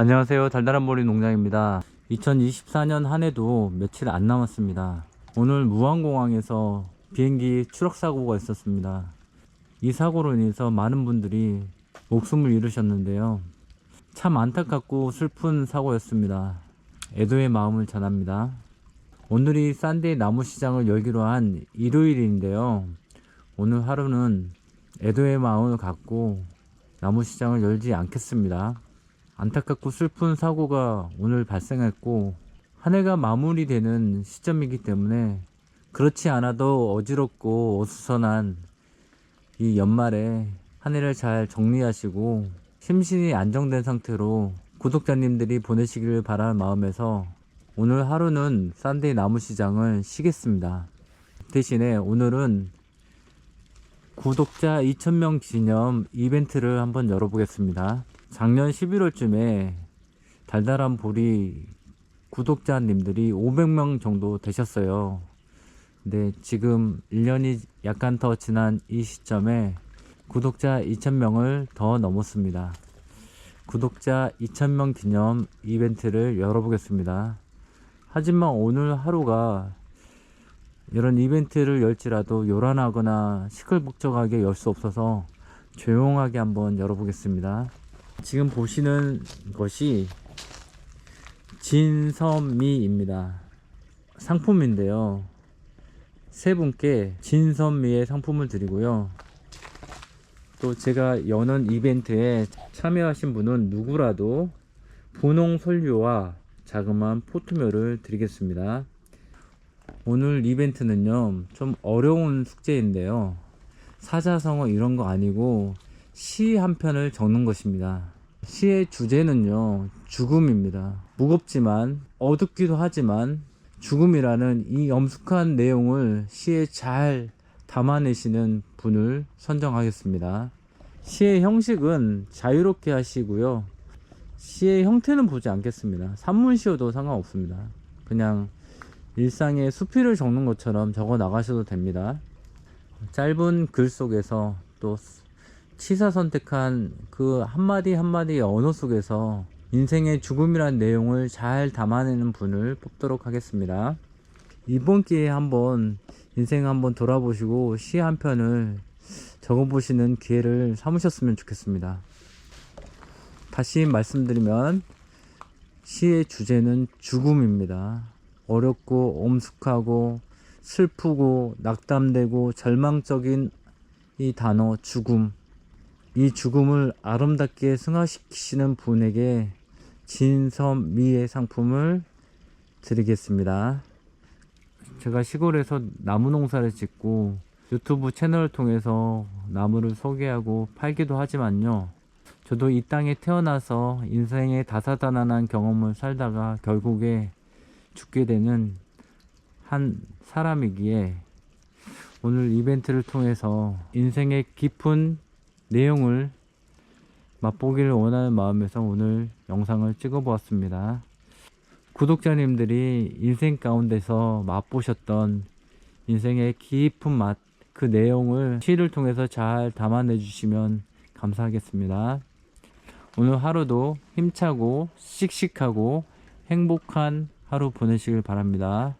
안녕하세요. 달달한 머리 농장입니다. 2024년 한 해도 며칠 안 남았습니다. 오늘 무안공항에서 비행기 추락 사고가 있었습니다. 이 사고로 인해서 많은 분들이 목숨을 잃으셨는데요. 참 안타깝고 슬픈 사고였습니다. 애도의 마음을 전합니다. 오늘이 싼데이 나무시장을 열기로 한 일요일인데요. 오늘 하루는 애도의 마음을 갖고 나무시장을 열지 않겠습니다. 안타깝고 슬픈 사고가 오늘 발생했고 한 해가 마무리되는 시점이기 때문에 그렇지 않아도 어지럽고 어수선한 이 연말에 한 해를 잘 정리하시고 심신이 안정된 상태로 구독자님들이 보내시기를 바라는 마음에서 오늘 하루는 싼데이 나무시장을 쉬겠습니다. 대신에 오늘은 구독자 2,000명 기념 이벤트를 한번 열어보겠습니다. 작년 11월쯤에 달달한 보리 구독자님들이 500명 정도 되셨어요. 근데 지금 1년이 약간 더 지난 이 시점에 구독자 2,000명을 더 넘었습니다. 구독자 2,000명 기념 이벤트를 열어보겠습니다. 하지만 오늘 하루가 이런 이벤트를 열지라도 요란하거나 시끌벅적하게 열 수 없어서 조용하게 한번 열어보겠습니다. 지금 보시는 것이 진선미입니다. 상품인데요. 세 분께 진선미의 상품을 드리고요. 또 제가 여는 이벤트에 참여하신 분은 누구라도 분홍 솔류와 자그마한 포트묘를 드리겠습니다. 오늘 이벤트는요, 좀 어려운 숙제인데요. 사자성어 이런 거 아니고 시 한 편을 적는 것입니다. 시의 주제는요, 죽음입니다. 무겁지만 어둡기도 하지만 죽음이라는 이 엄숙한 내용을 시에 잘 담아내시는 분을 선정하겠습니다. 시의 형식은 자유롭게 하시고요. 시의 형태는 보지 않겠습니다. 산문시여도 상관없습니다. 그냥 일상의 수필을 적는 것처럼 적어 나가셔도 됩니다. 짧은 글 속에서 또 치사 선택한 그 한마디 한마디의 언어 속에서 인생의 죽음이란 내용을 잘 담아내는 분을 뽑도록 하겠습니다. 이번 기회에 한번 인생 한번 돌아보시고 시 한 편을 적어보시는 기회를 삼으셨으면 좋겠습니다. 다시 말씀드리면 시의 주제는 죽음입니다. 어렵고 엄숙하고 슬프고 낙담되고 절망적인 이 단어 죽음. 이 죽음을 아름답게 승화시키시는 분에게 진선미의 상품을 드리겠습니다. 제가 시골에서 나무 농사를 짓고 유튜브 채널을 통해서 나무를 소개하고 팔기도 하지만요. 저도 이 땅에 태어나서 인생의 다사다난한 경험을 살다가 결국에 죽게 되는 한 사람이기에 오늘 이벤트를 통해서 인생의 깊은 내용을 맛보기를 원하는 마음에서 오늘 영상을 찍어 보았습니다. 구독자님들이 인생 가운데서 맛보셨던 인생의 깊은 맛, 그 내용을 시를 통해서 잘 담아내 주시면 감사하겠습니다. 오늘 하루도 힘차고 씩씩하고 행복한 하루 보내시길 바랍니다.